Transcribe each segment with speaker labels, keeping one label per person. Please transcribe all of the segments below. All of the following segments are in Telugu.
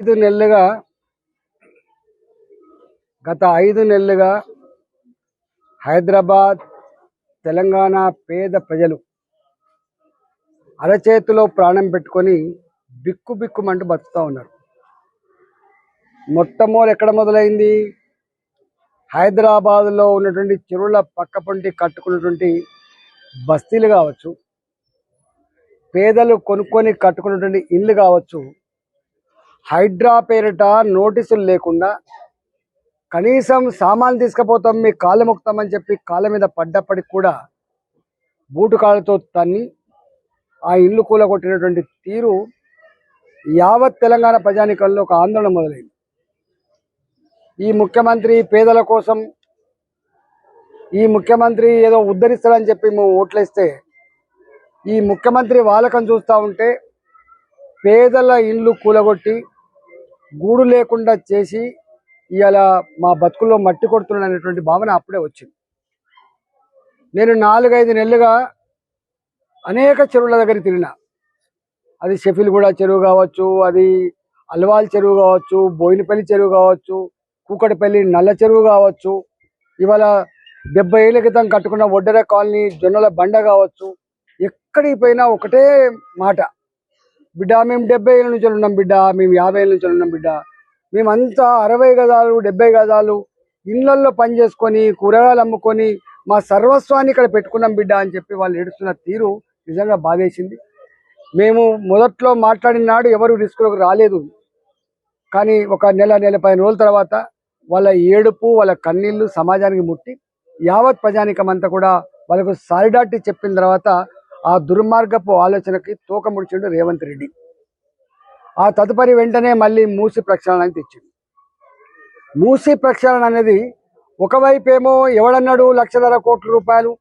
Speaker 1: ఐదు నెలలుగా గత ఐదు నెలలుగా హైదరాబాద్ తెలంగాణ పేద ప్రజలు అరచేతిలో ప్రాణం పెట్టుకొని బిక్కు బిక్కుమంటూ బతుకుతూ ఉన్నారు. మొట్టమొదలు ఎక్కడ మొదలైంది? హైదరాబాద్లో ఉన్నటువంటి చెరువుల పక్కపొంటి కట్టుకున్నటువంటి బస్తీలు కావచ్చు పేదలు కొనుక్కొని కట్టుకున్నటువంటి ఇల్లు కావచ్చు హైడ్రా పేరిట నోటీసులు లేకుండా కనీసం సామాన్లు తీసుకుపోతాం మీ కాళ్ళు ముక్తామని చెప్పి కాళ్ళ మీద పడ్డప్పటికి కూడా బూటు కాళ్ళతో తన్ని ఆ ఇల్లు కూలగొట్టినటువంటి తీరు యావత్ తెలంగాణ ప్రజానికంలో ఒక ఆందోళన మొదలైంది. ఈ ముఖ్యమంత్రి పేదల కోసం ఈ ముఖ్యమంత్రి ఏదో ఉద్ధరిస్తాడని చెప్పి మేము ఓట్లేస్తే ఈ ముఖ్యమంత్రి వాలకం చూస్తూ ఉంటే పేదల ఇండ్లు కూలగొట్టి గూడు లేకుండా చేసి ఇవాళ మా బతుకుల్లో మట్టి కొడుతున్నాడు అనేటువంటి భావన అప్పుడే వచ్చింది. నేను నాలుగైదు నెలలుగా అనేక చెరువుల దగ్గర తిరిగిన. అది షెఫిల్గూడ చెరువు కావచ్చు అది అల్వాల్ చెరువు కావచ్చు బోయినపల్లి చెరువు కావచ్చు కూకటిపల్లి నల్ల చెరువు కావచ్చు ఇవాళ డెబ్బై ఏళ్ళ క్రితం కట్టుకున్న ఒడ్డెర కాలనీ జొన్నల బండ కావచ్చు ఎక్కడికి పోయినా ఒకటే మాట. బిడ్డ మేము డెబ్బై ఏళ్ళ నుంచి ఉన్నాం బిడ్డ మేము యాభై ఏళ్ళ నుంచి ఉన్నాం బిడ్డ. మేమంతా అరవై గజాలు డెబ్బై గజాలు ఇళ్ళల్లో పని చేసుకొని కూరగాయలు అమ్ముకొని మా సర్వస్వాన్ని ఇక్కడ పెట్టుకున్నాం బిడ్డ అని చెప్పి వాళ్ళు ఏడుస్తున్న తీరు నిజంగా బాధేసింది. మేము మొదట్లో మాట్లాడిన నాడు ఎవరు రిస్కులకు రాలేదు. కానీ ఒక నెల నెల పదిహేను రోజుల తర్వాత వాళ్ళ ఏడుపు వాళ్ళ కన్నీళ్ళు సమాజానికి ముట్టి యావత్ ప్రజానికం అంతా కూడా వాళ్ళకు సారిడాటి చెప్పిన తర్వాత ఆ దుర్మార్గపు ఆలోచనకి తూకముడిచిండు రేవంత్ రెడ్డి. ఆ తదుపరి వెంటనే మళ్ళీ మూసి ప్రక్షాళన అని తెచ్చిండు. మూసి ప్రక్షాళన అనేది ఒకవైపు ఏమో ఎవడన్నాడు లక్షన్నర కోట్ల రూపాయలు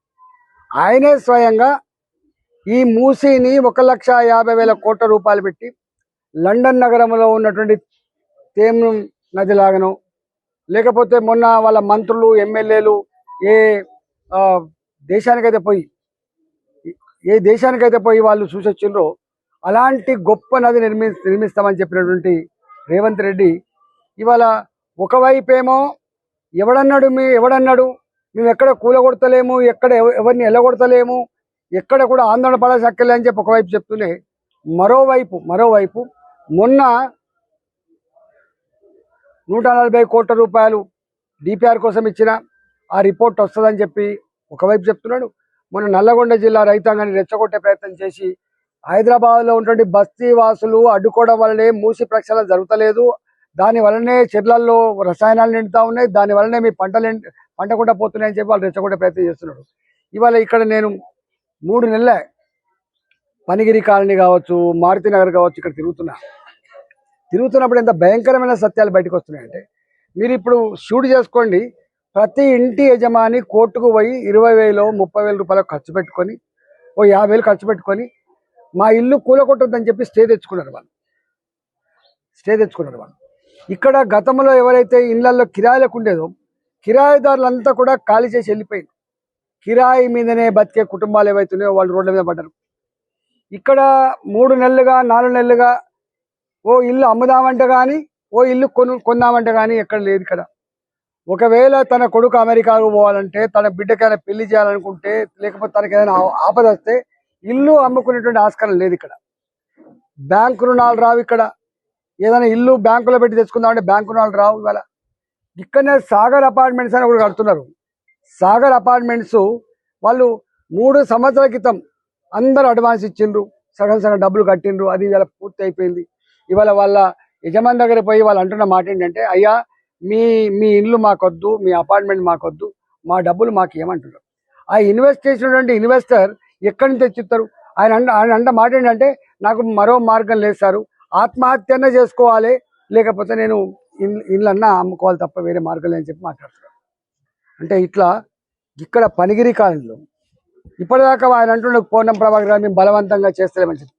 Speaker 1: ఆయనే స్వయంగా ఈ మూసీని ఒక లక్ష యాభై వేల కోట్ల రూపాయలు పెట్టి లండన్ నగరంలో ఉన్నటువంటి తేమ్ నది లాగను లేకపోతే మొన్న వాళ్ళ మంత్రులు ఎమ్మెల్యేలు ఏ దేశానికైతే పోయి ఏ దేశానికైతే పోయి వాళ్ళు చూసొచ్చిండ్రో అలాంటి గొప్ప నది నిర్మి నిర్మిస్తామని చెప్పినటువంటి రేవంత్ రెడ్డి ఇవాళ ఒకవైపేమో ఎవడన్నాడు మీ ఎవడన్నాడు? మేము ఎక్కడ కూలగొడతలేము? ఎక్కడ ఎవ- ఎవరిని ఎల్లగొడతలేము? ఎక్కడ కూడా ఆందోళన పడసక్కలే అని చెప్పి ఒకవైపు చెప్తూనే మరోవైపు మరోవైపు మొన్న నూట నలభై కోట్ల రూపాయలు డిపిఆర్ కోసం ఇచ్చిన ఆ రిపోర్ట్ వస్తుందని చెప్పి ఒకవైపు చెప్తున్నాడు. మొన్న నల్లగొండ జిల్లా రైతాంగాన్ని రెచ్చగొట్టే ప్రయత్నం చేసి హైదరాబాద్లో ఉన్నటువంటి బస్తీ వాసులు అడ్డుకోవడం వల్లనే మూసి ప్రక్షాళన జరుగుతలేదు. దాని వలనే చెట్లల్లో రసాయనాలు నిండుతా ఉన్నాయి. దాని వలనే మీ పంటలు పంట కూడా పోతున్నాయని చెప్పి వాళ్ళు రెచ్చగొట్టే ప్రయత్నం చేస్తున్నాడు ఇవాళ ఇక్కడ నేను మూడు నెలల పనిగిరి కాలనీ కావచ్చు మారుతినగర్ కావచ్చు ఇక్కడ తిరుగుతున్నా. తిరుగుతున్నప్పుడు ఎంత భయంకరమైన సత్యాలు బయటకు వస్తున్నాయంటే మీరు ఇప్పుడు షూట్ చేసుకోండి. ప్రతి ఇంటి యజమాని కోర్టుకు పోయి ఇరవై వేలు ముప్పై వేల రూపాయలు ఖర్చు పెట్టుకొని ఓ యాభై వేలు ఖర్చు పెట్టుకొని మా ఇల్లు కూలగొట్టొద్దని చెప్పి స్టే తెచ్చుకున్నారు వాళ్ళు. స్టే తెచ్చుకున్నారు వాళ్ళు. ఇక్కడ గతంలో ఎవరైతే ఇళ్ళలో కిరాయిలకు ఉండేదో కిరాయిదారులంతా కూడా ఖాళీ చేసి వెళ్ళిపోయింది. కిరాయి మీదనే బతికే కుటుంబాలు ఏవైతున్నాయో వాళ్ళు రోడ్ల మీద పడ్డారు. ఇక్కడ మూడు నెలలుగా నాలుగు నెలలుగా ఓ ఇల్లు అమ్ముదామంటే కానీ ఓ ఇల్లు కొను కొందామంటే కానీ ఎక్కడ లేదు ఇక్కడ. ఒకవేళ తన కొడుకు అమెరికాకు పోవాలంటే తన బిడ్డకైనా పెళ్ళి చేయాలనుకుంటే లేకపోతే తనకి ఏదైనా ఆపద వస్తే ఇల్లు అమ్ముకునేటువంటి ఆస్కారం లేదు ఇక్కడ. బ్యాంకు రుణాలు రావు ఇక్కడ. ఏదైనా ఇల్లు బ్యాంకులో పెట్టి తెచ్చుకుందామంటే బ్యాంకు రుణాలు రావు ఇవాళ. ఇక్కడనే సాగర్ అపార్ట్మెంట్స్ అని ఒకటి కడుతున్నారు. సాగర్ అపార్ట్మెంట్స్ వాళ్ళు మూడు సంవత్సరాల క్రితం అందరూ అడ్వాన్స్ ఇచ్చిండ్రు. సగం సగం డబ్బులు కట్టిండ్రు. అది ఇవాళ పూర్తి అయిపోయింది. ఇవాళ వాళ్ళ యజమాని దగ్గర పోయి వాళ్ళు అంటున్న మాట ఏంటంటే అయ్యా మీ మీ ఇల్లు మాకొద్దు మీ అపార్ట్మెంట్ మాకొద్దు మా డబ్బులు మాకు ఏమంటున్నారు ఆ ఇన్వెస్ట్ చేసినటువంటి ఇన్వెస్టర్ ఎక్కడి నుంచి తెచ్చిస్తారు? ఆయన ఆయన అంట మాట ఏంటంటే నాకు మరో మార్గం లేదు సారు ఆత్మహత్యనే చేసుకోవాలి లేకపోతే నేను ఇల్లు ఇల్లన్నా అమ్ముకోవాలి తప్ప వేరే మార్గం లేదని చెప్పి మాట్లాడుతున్నాను అంటే ఇట్లా ఇక్కడ పనిగిరి కాలంలో ఇప్పటిదాకా ఆయన అంటున్న పూర్ణం ప్రభాకర్ గారు మేము బలవంతంగా చేస్తలేమని చెప్పి.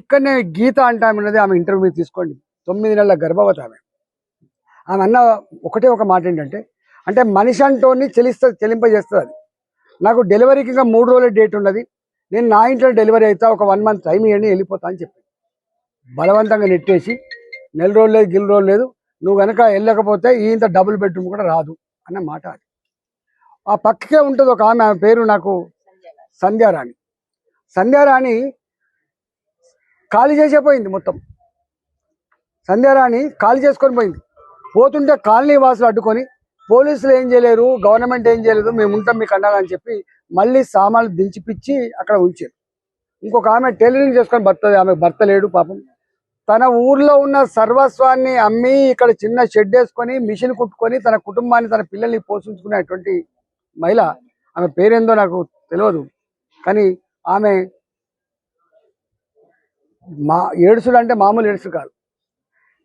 Speaker 1: ఇక్కడనే గీత అంటే ఆమె ఆమె ఇంటర్వ్యూ తీసుకోండి. తొమ్మిది నెలల గర్భవతి ఆమె. ఆమె అన్న ఒకటే ఒక మాట ఏంటంటే అంటే మనిషి అంటోని చెలిస్తుంది చెలింపజేస్తుంది. అది నాకు డెలివరీకి ఇంకా మూడు రోజుల డేట్ ఉన్నది. నేను నా ఇంట్లో డెలివరీ అవుతా ఒక వన్ మంత్ టైం ఇవ్వండి వెళ్ళిపోతా అని చెప్పి. బలవంతంగా నెట్టేసి నెల రోజులు లేదు గిల్ రోజులు లేదు నువ్వు కనుక వెళ్ళకపోతే ఈ ఇంత డబుల్ బెడ్రూమ్ కూడా రాదు అన్న మాట అది. ఆ పక్కకే ఉంటుంది ఒక ఆమె ఆమె పేరు నాకు సంధ్యారాణి. సంధ్యారాణి ఖాళీ చేసే పోయింది మొత్తం. సంధ్యారాణి ఖాళీ చేసుకొని పోయింది. పోతుంటే కాలనీ వాసులు అడ్డుకొని పోలీసులు ఏం చేయలేరు గవర్నమెంట్ ఏం చేయలేదు మేము ఉంటాం మీకు అండగా అని చెప్పి మళ్ళీ సామాన్లు దించిపిచ్చి అక్కడ ఉంచారు. ఇంకొక ఆమె టైలరింగ్ చేసుకొని భర్తది ఆమె భర్త లేడు పాపం. తన ఊర్లో ఉన్న సర్వస్వాన్ని అమ్మి ఇక్కడ చిన్న షెడ్ వేసుకొని మిషన్ కుట్టుకొని తన కుటుంబాన్ని తన పిల్లల్ని పోషించుకునేటువంటి మహిళ. ఆమె పేరేందో నాకు తెలియదు కానీ ఆమె మా ఏడుసులు అంటే మామూలు ఏడుసు కాదు.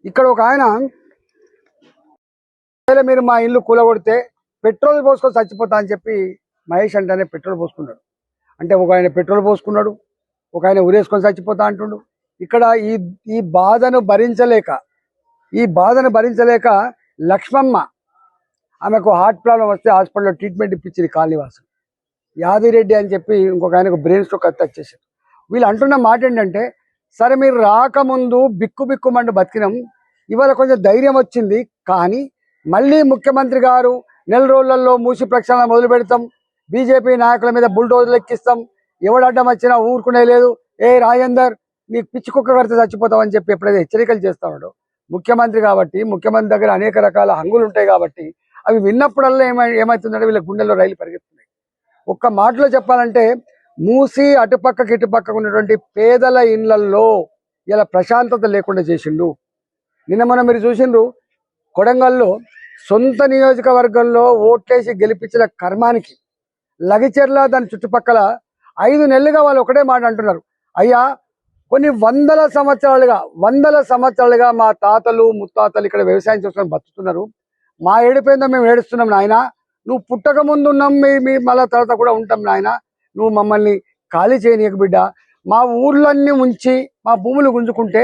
Speaker 1: ఇక్కడ ఒక ఆయన ఒకవేళ మీరు మా ఇల్లు కూలగొడితే పెట్రోల్ పోసుకొని చచ్చిపోతా అని చెప్పి మహేష్ అంటేనే పెట్రోల్ పోసుకున్నాడు. అంటే ఒక ఆయన పెట్రోల్ పోసుకున్నాడు ఒక ఆయన ఉరేసుకొని చచ్చిపోతా అంటుండు. ఇక్కడ ఈ ఈ బాధను భరించలేక ఈ బాధను భరించలేక లక్ష్మమ్మ ఆమెకు హార్ట్ ప్రాబ్లం వస్తే హాస్పిటల్లో ట్రీట్మెంట్ ఇప్పించింది కాళీవాసం. యాదిరెడ్డి అని చెప్పి ఇంకొక ఆయనకు బ్రెయిన్ స్ట్రోక్ అయితే వచ్చేసారు వీళ్ళు అంటున్న మాట ఏంటంటే సరే మీరు రాకముందు బిక్కు బిక్కుమంటూ బతికినాం ఇవాళ కొంచెం ధైర్యం వచ్చింది కానీ మళ్ళీ ముఖ్యమంత్రి గారు నెల రోజులలో మూసి ప్రక్షాళన మొదలు పెడతాం. బీజేపీ నాయకుల మీద బుల్డోజర్లు ఎక్కిస్తాం. ఎవడు వచ్చినా ఊరుకునే లేదు. ఏ రాజేందర్ నీకు పిచ్చి కుక్క కడితే చచ్చిపోతామని చెప్పి ఎప్పుడైతే హెచ్చరికలు చేస్తా ముఖ్యమంత్రి కాబట్టి ముఖ్యమంత్రి దగ్గర అనేక రకాల హంగులు ఉంటాయి కాబట్టి అవి విన్నప్పుడల్లా ఏమై ఏమవుతుందంటే వీళ్ళ గుండెల్లో రైలు పరిగెత్తున్నాయి. ఒక్క మాటలో చెప్పాలంటే మూసి అటుపక్కకి ఇటుపక్కకు ఉన్నటువంటి పేదల ఇళ్ళల్లో ఇలా ప్రశాంతత లేకుండా చేసిండు. నిన్న మనం మీరు చూసిండ్రు కొడంగల్లో సొంత నియోజకవర్గంలో ఓట్లేసి గెలిపించిన కర్మానికి లగిచెర్ల దాని చుట్టుపక్కల ఐదు నెలలుగా వాళ్ళు ఒకటే మాట అంటున్నారు. అయ్యా కొన్ని వందల సంవత్సరాలుగా వందల సంవత్సరాలుగా మా తాతలు ముత్తాతలు ఇక్కడ వ్యవసాయం చేసుకొని బతుకుతున్నారు. మా ఏడిపోయిందో మేము ఏడుస్తున్నాం నాయన. నువ్వు పుట్టక ముందు ఉన్నాం మీ మీ మళ్ళా తర్వాత కూడా ఉంటాం నాయన. నువ్వు మమ్మల్ని ఖాళీ చేయనీయకు బిడ్డ. మా ఊర్లన్నీ ఉంచి మా భూములు గుంజుకుంటే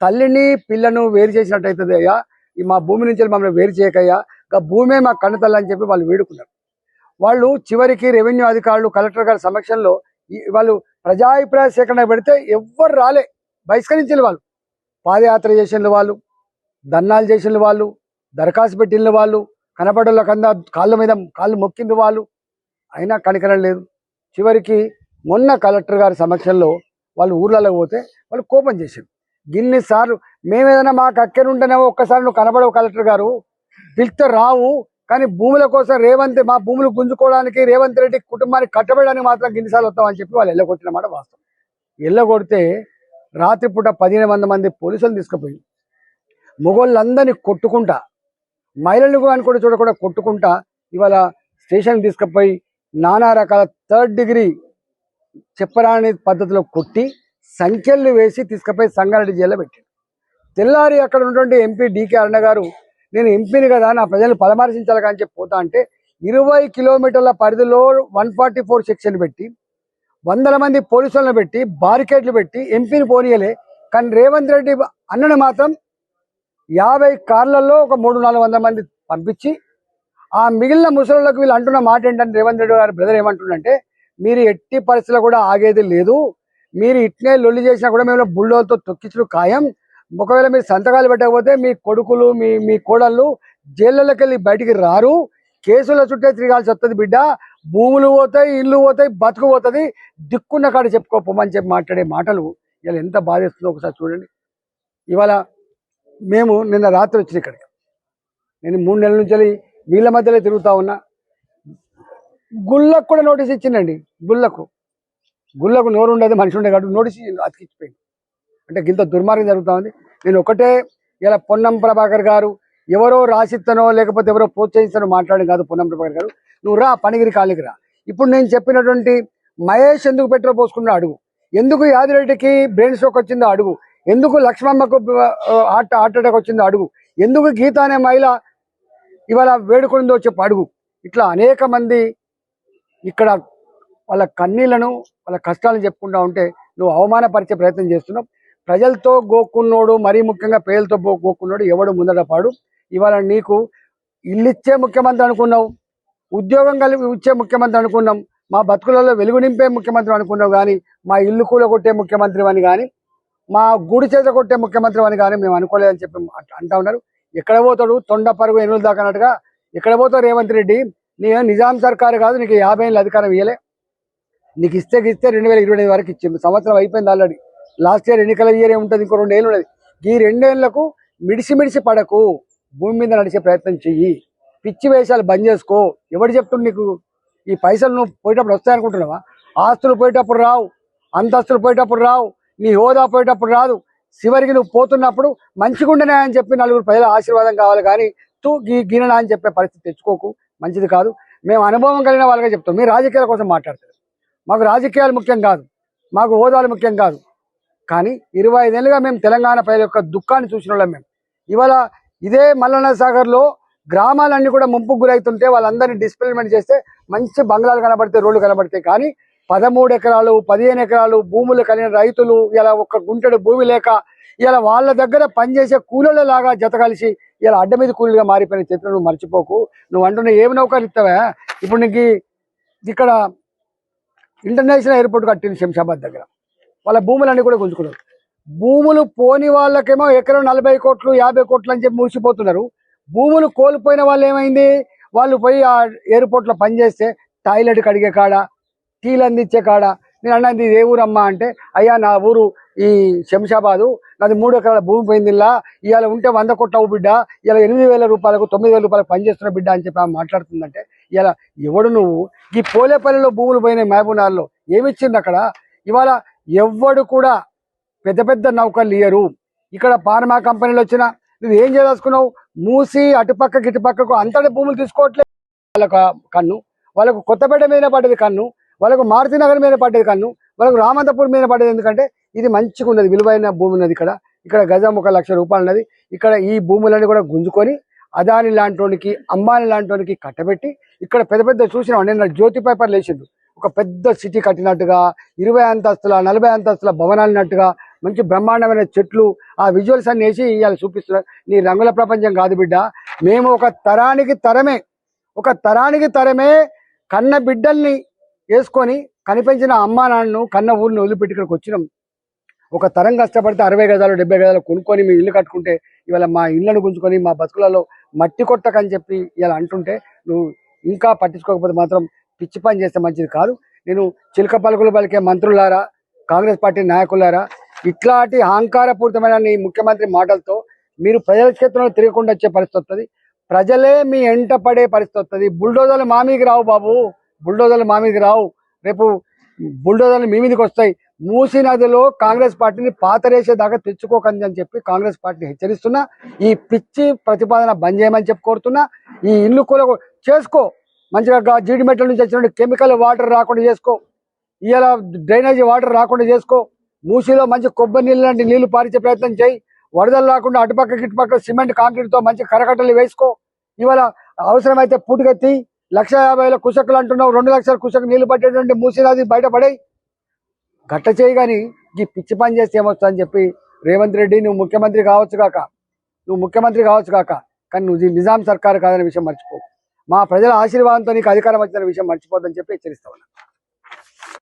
Speaker 1: తల్లిని పిల్లను వేరు చేసినట్టు అవుతుంది అయ్యా. మా భూమి నుంచి మమ్మల్ని వేరు చేయకయ్యా. ఇంకా భూమే మా కన్నతల్లి అని చెప్పి వాళ్ళు వేడుకున్నారు. వాళ్ళు చివరికి రెవెన్యూ అధికారులు కలెక్టర్ గారి సమక్షంలో ఈ- వాళ్ళు ప్రజాభిప్రాయ సేకరణ పెడితే ఎవ్వరు రాలే. బహిష్కరించిన వాళ్ళు. పాదయాత్ర చేసిన వాళ్ళు దన్నాలు చేసిన వాళ్ళు దరఖాస్తు పెట్టిన వాళ్ళు కనపడల కింద కాళ్ళ మీద కాళ్ళు మొక్కింది వాళ్ళు. అయినా కనికరం లేదు. చివరికి మొన్న కలెక్టర్ గారి సమక్షంలో వాళ్ళు ఊర్లలో పోతే వాళ్ళు కోపం చేశారు గిన్ని సార్లు మేమేదైనా మాకు అక్కరుంటేనే ఒక్కసారి నువ్వు కనబడవు కలెక్టర్ గారు. పిలిస్తే రావు కానీ భూముల కోసం రేవంత్ మా భూములు గుంజుకోవడానికి రేవంత్ రెడ్డి కుటుంబానికి కట్టబడడానికి మాత్రం గిన్నిసార్లు వస్తామని చెప్పి వాళ్ళు ఎల్లగొట్టిన మాట వాస్తవం. ఎల్లగొడితే రాత్రిపూట పదిహేను వంద మంది పోలీసులు తీసుకుపోయి మొగోళ్ళందరినీ కొట్టుకుంటా మహిళలు అని కూడా చూడకుండా కొట్టుకుంటా ఇవాళ స్టేషన్ తీసుకుపోయి నానా రకాల థర్డ్ డిగ్రీ చెప్పరాని పద్ధతిలో కొట్టి సంఖ్యలు వేసి తీసుకుపోయి సంగారెడ్డి జైల్లో పెట్టారు. తెల్లారి అక్కడ ఉన్నటువంటి ఎంపీ డికే అరుణ గారు నేను ఎంపీని కదా నా ప్రజలను పరామర్శించాలి కానీ చెప్పి పోతా అంటే ఇరవై కిలోమీటర్ల పరిధిలో వన్ ఫార్టీ ఫోర్ సెక్షన్ పెట్టి వందల మంది పోలీసులను పెట్టి బారికేడ్లు పెట్టి ఎంపీని పోనీయలే. కానీ రేవంత్ రెడ్డి అన్నను మాత్రం యాభై కార్లలో ఒక మూడు నాలుగు వందల మంది పంపించి ఆ మిగిలిన ముసలిళ్ళకు వీళ్ళు అంటున్న మాట ఏంటంటే రేవంత్ రెడ్డి గారి బ్రదర్ ఏమంటుండంటే మీరు ఎట్టి పరిస్థితుల్లో కూడా ఆగేది లేదు. మీరు ఇట్నే లొల్లి చేసినా కూడా మేము బుల్డోలతో తొక్కించడం ఖాయం. ఒకవేళ మీరు సంతకాలు పెట్టకపోతే మీ కొడుకులు మీ మీ కోడళ్ళు జైళ్ళకి వెళ్ళి బయటికి రారు. కేసుల చుట్టే తిరగాల్సి వస్తుంది బిడ్డ. భూములు పోతాయి ఇల్లు పోతాయి బతుకు పోతుంది. దిక్కున్న కాడ చెప్పుకోపోమని చెప్పి మాట్లాడే మాటలు ఇలా ఎంత బాధేస్తుందో ఒకసారి చూడండి. ఇవాళ మేము నిన్న రాత్రి వచ్చిన ఇక్కడికి. నేను మూడు నెలల నుంచి వీళ్ళ మధ్యలో తిరుగుతా ఉన్నా. గుళ్ళకు కూడా నోటీస్ ఇచ్చిందండి గుళ్ళకు. గుళ్ళకు నోరు ఉండదు మనిషి ఉండే కాబట్టి నోటీస్ అతికిచ్చిపోయింది అంటే ఇంత దుర్మార్గం జరుగుతా ఉంది. నేను ఒకటే ఇలా పొన్నం ప్రభాకర్ గారు ఎవరో రాసిస్తానో లేకపోతే ఎవరో ప్రోత్సహిస్తానో మాట్లాడడం కాదు పొన్నం ప్రభాకర్ గారు. నువ్వు రా పనిగిరి కాలికి రా. ఇప్పుడు నేను చెప్పినటువంటి మహేష్ ఎందుకు పెట్రోల్ పోసుకున్నా అడుగు. ఎందుకు యాదిరెడ్డికి బ్రెయిన్ స్ట్రోక్ వచ్చిందో అడుగు. ఎందుకు లక్ష్మమ్మకు హార్ట్ హార్ట్ అటాక్ వచ్చిందో అడుగు. ఎందుకు గీత అనే మహిళ ఇవాళ వేడుకుందో చెప్పి అడుగు. ఇట్లా అనేక మంది ఇక్కడ వాళ్ళ కన్నీళ్ళను వాళ్ళ కష్టాలను చెప్పుకుంటా ఉంటే నువ్వు అవమానపరిచే ప్రయత్నం చేస్తున్నావు. ప్రజలతో గోక్కున్నోడు మరీ ముఖ్యంగా పేదలతో గో- గోక్కున్నోడు ఎవడు ముందట పాడు. ఇవాళ నీకు ఇల్లు ఇచ్చే ముఖ్యమంత్రి అనుకున్నావు ఉద్యోగం కలిగి ఇచ్చే ముఖ్యమంత్రి అనుకున్నాం మా బతుకులలో వెలుగు నింపే ముఖ్యమంత్రి అనుకున్నావు కానీ మా ఇల్లు కూల కొట్టే ముఖ్యమంత్రి అని కానీ మా గుడి చేత కొట్టే ముఖ్యమంత్రి అని కానీ మేము అనుకోలేదని చెప్పి అంటా ఉన్నారు. ఎక్కడ పోతాడు? తొండ పరుగు ఎనులు దాకన్నట్టుగా ఎక్కడ పోతావు రేవంత్ రెడ్డి? నీ నిజాం సర్కారు కాదు నీకు యాభై ఏళ్ళు అధికారం ఇవ్వలే నీకు ఇస్తే ఇస్తే రెండు వేల ఇరవై ఐదు వరకు ఇచ్చింది సంవత్సరం అయిపోయింది ఆల్రెడీ. లాస్ట్ ఇయర్ ఎన్నికల ఇయర్ ఏముంటుంది? ఇంకో రెండు ఏళ్ళు ఉన్నది. ఈ రెండేళ్ళకు మిడిసి మిడిసి పడకు. భూమి మీద నడిచే ప్రయత్నం చెయ్యి. పిచ్చి వేషాలు బంద్ చేసుకో. ఎవడు చెప్తుంది నీకు? ఈ పైసలు నువ్వు పోయేటప్పుడు వస్తాయనుకుంటున్నావా? ఆస్తులు పోయేటప్పుడు రావు. అంతస్తులు పోయేటప్పుడు రావు. నీ హోదా పోయేటప్పుడు రాదు. చివరికి నువ్వు పోతున్నప్పుడు మంచిగుండనే అని చెప్పి నలుగురు ప్రజల ఆశీర్వాదం కావాలి కానీ తూ గీ గీననా అని చెప్పే పరిస్థితి తెచ్చుకోకు. మంచిది కాదు. మేము అనుభవం కలిగిన వాళ్ళగా చెప్తాం. మీరు రాజకీయాల కోసం మాట్లాడతారు. మాకు రాజకీయాలు ముఖ్యం కాదు. మాకు హోదాలు ముఖ్యం కాదు. కానీ ఇరవై ఐదేళ్ళుగా మేము తెలంగాణ ప్రజల యొక్క దుఃఖాన్ని చూసిన వాళ్ళం మేము. ఇవాళ ఇదే మల్లన్న సాగర్లో గ్రామాలన్నీ కూడా ముంపుకు గురవుతుంటే వాళ్ళందరినీ డిస్ప్లేమెంట్ చేస్తే మంచి బంగ్లాలు కనబడితే రోడ్లు కనబడతాయి. కానీ పదమూడు ఎకరాలు పదిహేను ఎకరాలు భూములు కలిగిన రైతులు ఇలా ఒక్క గుంటడు భూమి లేక ఇలా వాళ్ళ దగ్గర పనిచేసే కూలీల లాగా జత కలిసి ఇలా అడ్డ మీద కూలీలుగా మారిపోయిన చరిత్ర నువ్వు మర్చిపోకు. నువ్వు అంటున్న ఏమి నౌకలు ఇస్తావా? ఇప్పుడు నీకు ఇక్కడ ఇంటర్నేషనల్ ఎయిర్పోర్ట్ కట్టింది శంషాబాద్ దగ్గర. వాళ్ళ భూములన్నీ కూడా గుంజుకున్నారు. భూములు పోని వాళ్ళకేమో ఎకరం నలభై కోట్లు యాభై కోట్లు అని చెప్పి ముగిసిపోతున్నారు భూములు కోల్పోయిన వాళ్ళు ఏమైంది? వాళ్ళు పోయి ఆ ఎయిర్పోర్ట్లో పనిచేస్తే టాయిలెట్ కడిగే కాడ టీలు అందించే కాడ. నేను అన్నది ఏ ఊరమ్మా అంటే అయ్యా నా ఊరు ఈ శంషాబాదు. నాది మూడు ఎకరాల భూమి పోయింది ఇలా ఇవాళ ఉంటే వంద కోట్ల బిడ్డ. ఇలా ఎనిమిది వేల రూపాయలకు తొమ్మిది వేల రూపాయలకు పనిచేస్తున్న బిడ్డ అని చెప్పి ఆమె మాట్లాడుతుందంటే ఇలా ఎవడు నువ్వు? ఈ పోలేపల్లిలో భూములు పోయినాయి మహబూబ్నగర్లో ఏమిచ్చింది అక్కడ? ఇవాళ ఎవ్వడు కూడా పెద్ద పెద్ద నౌకలు ఇయ్యరు. ఇక్కడ పార్మా కంపెనీలు వచ్చిన నువ్వు ఏం చేయదలుచుకున్నావు? మూసి అటుపక్క ఇటుపక్కకు అంతటి భూములు తీసుకోవట్లేదు వాళ్ళకు కన్ను వాళ్ళకు కొత్తపేట మీద పడ్డది కన్ను వాళ్ళకు మారుతినగర్ మీద పడ్డది కన్ను వాళ్ళకు రామంతపూర్ మీద పడ్డది ఎందుకంటే ఇది మంచిగా ఉన్నది విలువైన భూమి ఉన్నది ఇక్కడ. ఇక్కడ గజం ఒక లక్ష రూపాయలు ఉన్నది. ఇక్కడ ఈ భూములన్నీ కూడా గుంజుకొని అదాని లాంటోనికి అంబానీ లాంటోనికి కట్టబెట్టి ఇక్కడ పెద్ద పెద్ద చూసిన నేను జ్యోతి పేపర్లు వేసిండు ఒక పెద్ద సిటీ కట్టినట్టుగా ఇరవై అంతస్తుల నలభై అంతస్తుల భవనాలున్నట్టుగా మంచి బ్రహ్మాండమైన చెట్లు ఆ విజువల్స్ అన్ని వేసి ఇవాళ చూపిస్తున్నారు నీ రంగుల ప్రపంచం కాదు బిడ్డ. మేము ఒక తరానికి తరమే ఒక తరానికి తరమే కన్న బిడ్డల్ని వేసుకొని కనిపించిన అమ్మా నాన్నను కన్న ఊరిని వదిలిపెట్టి ఇక్కడికి వచ్చినాం. ఒక తరం కష్టపడితే అరవై గజాలు డెబ్బై గజాలు కొనుక్కొని మీ ఇల్లు కట్టుకుంటే ఇవాళ మా ఇళ్ళను గుంజుకొని మా బతుకులలో మట్టి కొట్టకని చెప్పి ఇలా అంటుంటే నువ్వు ఇంకా పట్టించుకోకపోతే మాత్రం పిచ్చి పని చేస్తే మంచిది కాదు. నేను చిలక పలుకులు పలికే మంత్రులారా కాంగ్రెస్ పార్టీ నాయకులారా ఇట్లాంటి అహంకారపూరితమైన ముఖ్యమంత్రి మాటలతో మీరు ప్రజల క్షేత్రంలో తిరగకుండా వచ్చే పరిస్థితి వస్తుంది ప్రజలే మీ ఎంట పడే పరిస్థితి వస్తుంది బుల్డోజర్లు మా మీదకి రావు బాబు. బుల్డోజర్లు మా మీదకి రావు. రేపు బుల్డోజర్లు మీ మీదకి వస్తాయి. మూసీ నదిలో కాంగ్రెస్ పార్టీని పాతరేసేదాకా తెచ్చుకోకండి అని చెప్పి కాంగ్రెస్ పార్టీని హెచ్చరిస్తున్నా. ఈ పిచ్చి ప్రతిపాదన బంద్ చేయమని చెప్పి కోరుతున్నా. ఈ ఇల్లు కూల చేసుకో. మంచిగా జీడి మెట్ల నుంచి వచ్చిన కెమికల్ వాటర్ రాకుండా చేసుకో. ఇవాళ డ్రైనేజీ వాటర్ రాకుండా చేసుకో. మూసీలో మంచి కొబ్బరి నీళ్ళు లాంటి నీళ్ళు పారించే ప్రయత్నం చేయి. వరదలు రాకుండా అటుపక్క ఇటుపక్క సిమెంట్ కాంక్రీట్తో మంచి కరకట్టలు వేసుకో. ఇవాళ అవసరమైతే పుట్టుకెత్తి లక్ష యాభై కుసకులు అంటున్నావు. రెండు లక్షల కుసకు నీళ్ళు పట్టేటువంటి మూసీనది బయటపడే గట్ట చేయి కానీ ఈ పిచ్చి పని చేస్తే ఏమొస్తుందని చెప్పి రేవంత్ రెడ్డి నువ్వు ముఖ్యమంత్రి కావచ్చు కాక. నువ్వు ముఖ్యమంత్రి కావచ్చు కాక. కానీ నువ్వు నిజాం సర్కారు కాదనే విషయం మర్చిపో. మా ప్రజల ఆశీర్వాదంతో నీకు అధికారం వచ్చిన విషయం మర్చిపోద్దని చెప్పి హెచ్చరిస్తా